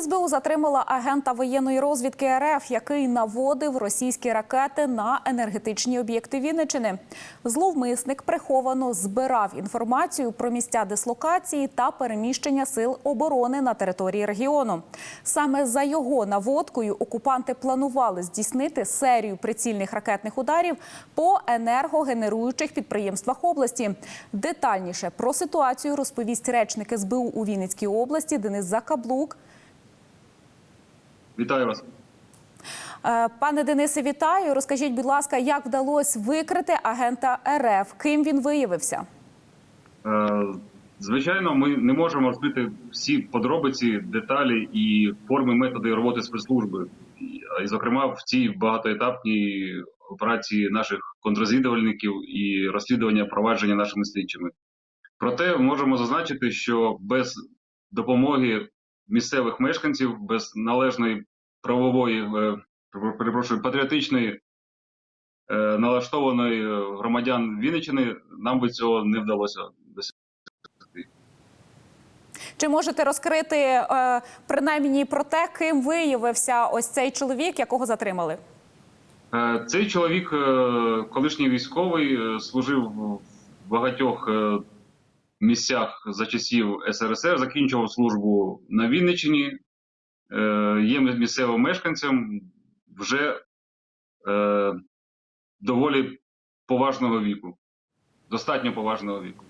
СБУ затримала агента воєнної розвідки РФ, який наводив російські ракети на енергетичні об'єкти Вінничини. Зловмисник приховано збирав інформацію про місця дислокації та переміщення сил оборони на території регіону. Саме за його наводкою окупанти планували здійснити серію прицільних ракетних ударів по енергогенеруючих підприємствах області. Детальніше про ситуацію розповість речник СБУ у Вінницькій області Денис Закаблук. Вітаю вас. Е, Пане Денисе, вітаю. Розкажіть, будь ласка, як вдалося викрити агента РФ? Ким він виявився? Е, Звичайно, ми не можемо розкрити всі подробиці, деталі і форми методи роботи спецслужби, І, зокрема в цій багатоетапній операції наших контррозвідувальників і розслідування провадження нашими слідчими. Проте можемо зазначити, що без допомоги місцевих мешканців, без належної правової, е, перепрошую, патріотичної е, налаштованої е, громадян Вінниччини, нам би цього не вдалося досягти. Чи можете розкрити принаймні про те, ким виявився ось цей чоловік, якого затримали? Цей чоловік, колишній військовий, служив в багатьох місцях за часів СРСР, закінчував службу на Вінниччині, е, є місцевим мешканцем вже е, доволі поважного віку, достатньо поважного віку.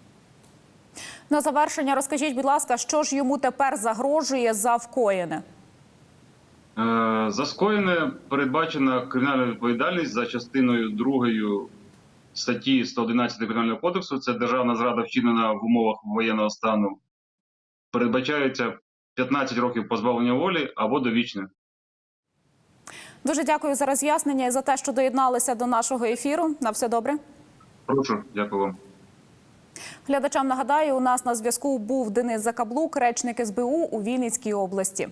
На завершення розкажіть, будь ласка, що ж йому тепер загрожує за вкоєне? Е, За скоєне передбачена кримінальна відповідальність за частиною 2 статті 111 Кримінального кодексу. Це державна зрада вчинена в умовах воєнного стану. Передбачається 15 років позбавлення волі або довічне. Дуже дякую за роз'яснення і за те, що доєдналися до нашого ефіру. На все добре. Прошу, дякую вам. Глядачам нагадаю, у нас на зв'язку був Денис Закаблук, речник СБУ у Вінницькій області.